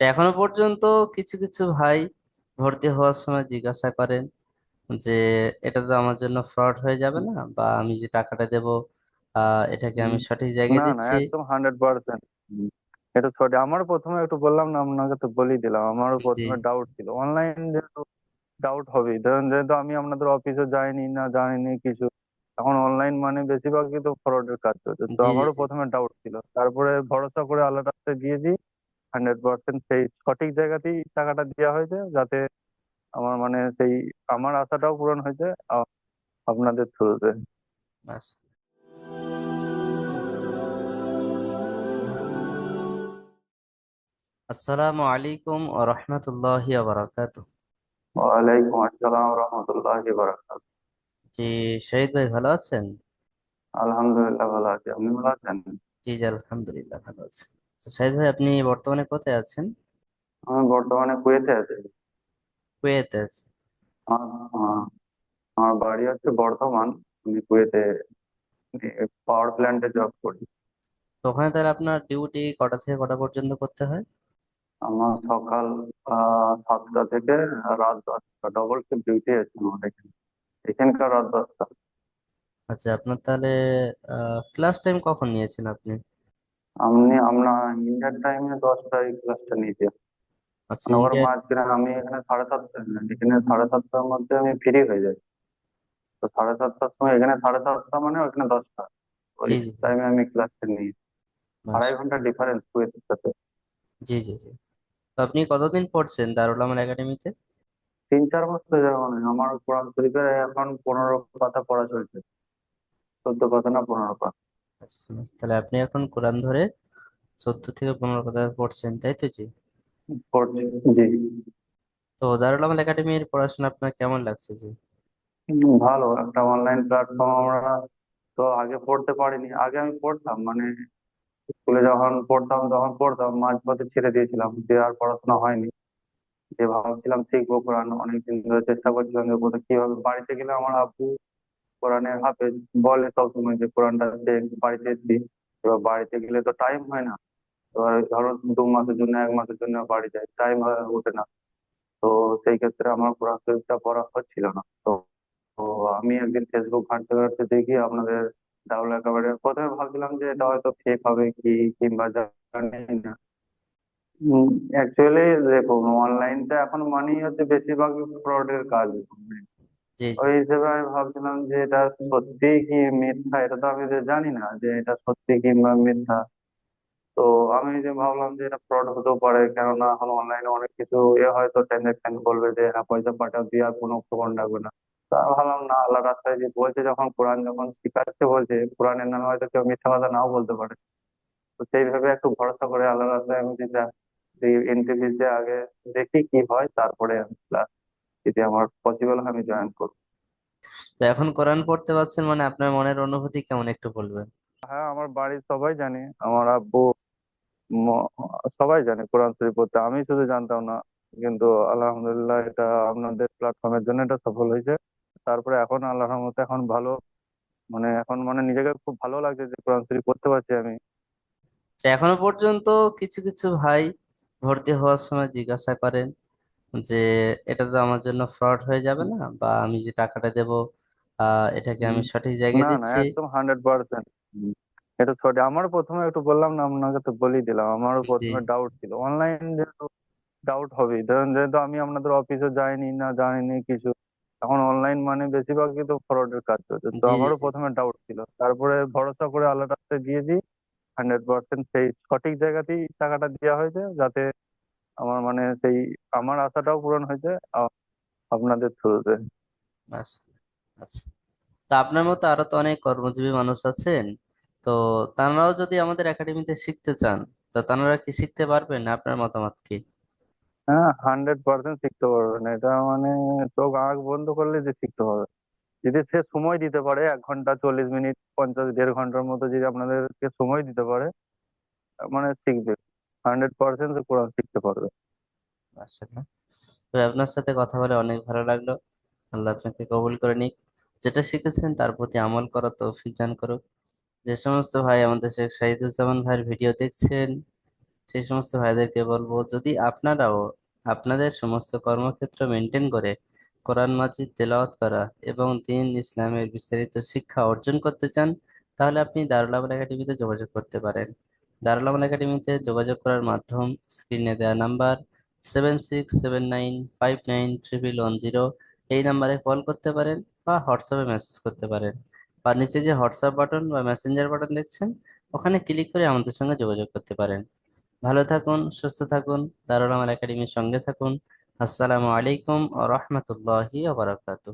তো এখনও পর্যন্ত কিছু কিছু ভাই ভর্তি হওয়ার সময় জিজ্ঞাসা করেন যে এটা তো আমার জন্য ফ্রড হয়ে যাবে না? বা আমি যে টাকাটা দেব আহ এটাকে আমি সঠিক জায়গায় না না দিচ্ছি? একদম হান্ড্রেড পার্সেন্ট এটা সঠিক। আমারও প্রথমে একটু বললাম না আপনাকে তো বলেই দিলাম। আমারও জি। প্রথমে ডাউট ছিল। অনলাইন যেহেতু ডাউট হবেই। ধরুন যেহেতু আমি আপনাদের অফিসে যাইনি না জানিনি কিছু এখন অনলাইন মানে বেশিরভাগই তো ফ্রডের কাজ চলছে। তো আমারও প্রথমে ডাউট ছিল। তারপরে ভরসা করে রাস্তায় দিয়ে দিই হান্ড্রেড পার্সেন্ট সেই সঠিক জায়গাতেই টাকাটা দেওয়া হয়েছে যাতে আমার মানে সেই আমার আশাটাও পূরণ হয়েছে আপনাদের থ্রুতে। ব্যাস। আসসালামু আলাইকুম ওয়া রাহমাতুল্লাহি ওয়া বারাকাতুহু। ওয়ালাইকুম আসসালাম রহমতুল্লাহি বারাকাতুহু। জি শহীদ ভাই ভালো আছেন? আলহামদুলিল্লাহ ভালো আছি। আপনি ভালো আছেন? জি জি আলহামদুলিল্লাহ ভালো আছি। তো শহীদ ভাই আপনি বর্তমানে কোথায় আছেন? আমি বর্তমানে কুয়েতে আছি। কুয়েতে আছেন। আমার আমার বাড়ি হচ্ছে বর্ধমান। আমি কুয়েতে পাওয়ার প্ল্যান্টে জব করি। তো ওখানে তাহলে আপনার ডিউটি কটা থেকে কটা পর্যন্ত করতে হয়? আমার সকাল সাতটা থেকে রাত দশটা। ডবল শিফট ডিউটি আছে আমার এখানে। এখানকার রাত দশটা। আচ্ছা আপনার তাহলে ক্লাস টাইম কখন নিয়েছেন আপনি? আপনি আপনার ইন্ডিয়ার টাইমে দশটায় ক্লাসটা নিয়েছি। আচ্ছা মানে ওর ইন্ডিয়া মাঝখানে আমি এখানে সাড়ে সাতটা এখানে সাড়ে সাতটার মধ্যে আমি ফ্রি হয়ে যাই। তো সাড়ে সাতটার সময় এখানে সাড়ে সাতটা মানে ওখানে দশটা। ওই জি জি। জি টাইমে আমি ক্লাসটা নিই। আড়াই ঘণ্টা ডিফারেন্স কুয়েতের সাথে জি জি জি। তো আপনি কতদিন পড়ছেন দারুল আমান একাডেমিতে? তিন চার বছর মানে আমার কোরআন শরীফের এখন পনেরো পাতা পড়া চলছে। চোদ্দ পাতা না পনেরো পাতা। তাহলে আপনি এখন কোরআন ধরে চোদ্দ থেকে পনেরো কথা পড়ছেন তাই তো জি? জি। তো দারুল আমান একাডেমির পড়াশোনা আপনার কেমন লাগছে জি? ভালো। একটা অনলাইন প্ল্যাটফর্ম আমরা তো আগে পড়তে পারিনি। আগে আমি পড়তাম মানে স্কুলে যখন পড়তাম তখন পড়তাম মাঝপথে ছেড়ে দিয়েছিলাম দিয়ে আর পড়াশোনা হয়নি। যে ভাবছিলাম শিখব কোরআন অনেকদিন ধরে চেষ্টা করছিলাম যে কীভাবে বাড়িতে গেলে আমার আব্বু কোরআনের হাফেজ বলে সবসময় যে কোরআনটা বাড়িতে এসেছি এবার বাড়িতে গেলে তো টাইম হয় না। এবার ধরো দু মাসের জন্য, এক মাসের জন্য বাড়ি যায় টাইম ওঠে না। তো সেই ক্ষেত্রে আমার কোরআন শরীফটা পড়া হচ্ছিল না। তো আমি একদিন ফেসবুক ঘাঁটতে ঘাঁটতে দেখি আপনাদের ডাউল একেবারে, প্রথমে ভাবছিলাম যে এটা হয়তো ফেক হবে কি কিংবা জানি না। অ্যাকচুয়ালি দেখুন অনলাইনটা এখন মানেই হচ্ছে বেশিরভাগ ফ্রডের কাজ। ওই হিসেবে আমি ভাবছিলাম যে এটা সত্যি কি মিথ্যা? এটা তো আমি জানি না যে এটা সত্যি কিংবা মিথ্যা। তো আমি যে ভাবলাম যে এটা ফ্রড হতেও পারে, কেননা এখন অনলাইনে অনেক কিছু এ হয়তো ট্রানজাকশন বলবে যে হ্যাঁ পয়সা পাঠাও, দিয়ে আর কোনো খবর রাখবে না। তা আমি ভাবলাম না, আল্লাহ রাস্তায় যে বলছে, যখন কোরআন যখন শিখাচ্ছে বলছে, কোরআনের নামে হয়তো কেউ মিথ্যা কথা নাও বলতে পারে। তো সেইভাবে একটু ভরসা করে আল্লাহ রাস্তায় আমি যে ইন্টারভিউ ইন্টারভিউতে আগে দেখি কি হয়, তারপরে আমি যদি আমার পসিবল হয় আমি জয়েন করব। তো এখন কোরআন পড়তে পারছেন মানে আপনার মনের অনুভূতি কেমন একটু বলবেন? হ্যাঁ আমার বাড়ির সবাই জানে। আমার আব্বু সবাই জানে কোরআন শরীফ পড়তে। আমি শুধু জানতাম না কিন্তু আলহামদুলিল্লাহ এটা আপনাদের প্ল্যাটফর্মের জন্য এটা সফল হয়েছে। তারপরে এখন আল্লাহর রহমতে এখন ভালো। মানে এখন মানে নিজেকে খুব ভালো লাগছে যে কোরআন শরীফ পড়তে পারছি আমি। তো এখনও পর্যন্ত কিছু কিছু ভাই ভর্তি হওয়ার সময় জিজ্ঞাসা করেন যে এটা তো আমার জন্য ফ্রড হয়ে যাবে না বা আমি যে টাকাটা দেব এটাকে আমি সঠিক জায়গায় না না দিচ্ছি। একদম হান্ড্রেড পার্সেন্ট এটা সঠিক আমারও প্রথমে একটু বললাম না আপনাকে তো বলেই দিলাম। আমারও জি। প্রথমে ডাউট ছিল। অনলাইন যেহেতু ডাউট হবেই। ধরুন যেহেতু আমি আপনাদের অফিসে যাইনি না জানিনি কিছু এখন অনলাইন মানে বেশিরভাগই তো ফ্রডের কাজ চলছে। তো জি আমারও জি। জি প্রথমে ডাউট ছিল। তারপরে ভরসা করে আল্লাহ রাস্তায় দিয়ে দিই। হান্ড্রেড পার্সেন্ট সেই সঠিক জায়গাতেই টাকাটা দেওয়া হয়েছে যাতে আমার মানে সেই আমার আশাটাও পূরণ হয়েছে আপনাদের থ্রুতে। আচ্ছা তা আপনার মতো আরও তো অনেক কর্মজীবী মানুষ আছেন। তো তারাও যদি আমাদের একাডেমিতে শিখতে চান তো তারা কি শিখতে পারবেন আপনার মতামত কি? হ্যাঁ হান্ড্রেড পার্সেন্ট শিখতে পারবেন। এটা মানে চোখ আঁখ বন্ধ করলে যে শিখতে হবে। যদি সে সময় দিতে পারে এক ঘণ্টা চল্লিশ মিনিট পঞ্চাশ দেড় ঘণ্টার মতো যদি আপনাদেরকে সময় দিতে পারে মানে শিখবে। হান্ড্রেড পার্সেন্ট কোরআন শিখতে পারবে। মাশাআল্লাহ তো আপনার সাথে কথা বলে অনেক ভালো লাগল। আল্লাহ আপনাকে কবুল করে নিক। যেটা শিখেছেন তার প্রতি আমল করা তৌফিক দান করুক। যে সমস্ত ভাই আমাদের শেখ শাহিদুজ্জামান ভাইয়ের ভিডিও দেখছেন, সেই সমস্ত ভাইদেরকে বলব, যদি আপনারাও আপনাদের সমস্ত কর্মক্ষেত্র মেনটেন করে কোরআন মাজিদ তেলাওয়াত করা এবং দিন ইসলামের বিস্তারিত শিক্ষা অর্জন করতে চান, তাহলে আপনি দারুল আমান একাডেমিতে যোগাযোগ করতে পারেন। দারুল আমান একাডেমিতে যোগাযোগ করার মাধ্যম স্ক্রিনে দেওয়া number seven six seven nine five nine triple one zero এই নাম্বারে কল করতে পারেন বা হোয়াটসঅ্যাপে মেসেজ করতে পারেন। বা নিচে যে হোয়াটসঅ্যাপ বাটন বা মেসেঞ্জার বাটন দেখছেন, ওখানে ক্লিক করে আমাদের সঙ্গে যোগাযোগ করতে পারেন। ভালো থাকুন, সুস্থ থাকুন, দারুল আমান একাডেমির সঙ্গে থাকুন। আসসালামু আলাইকুম ওয়া রাহমাতুল্লাহি ওয়া বারাকাতুহু।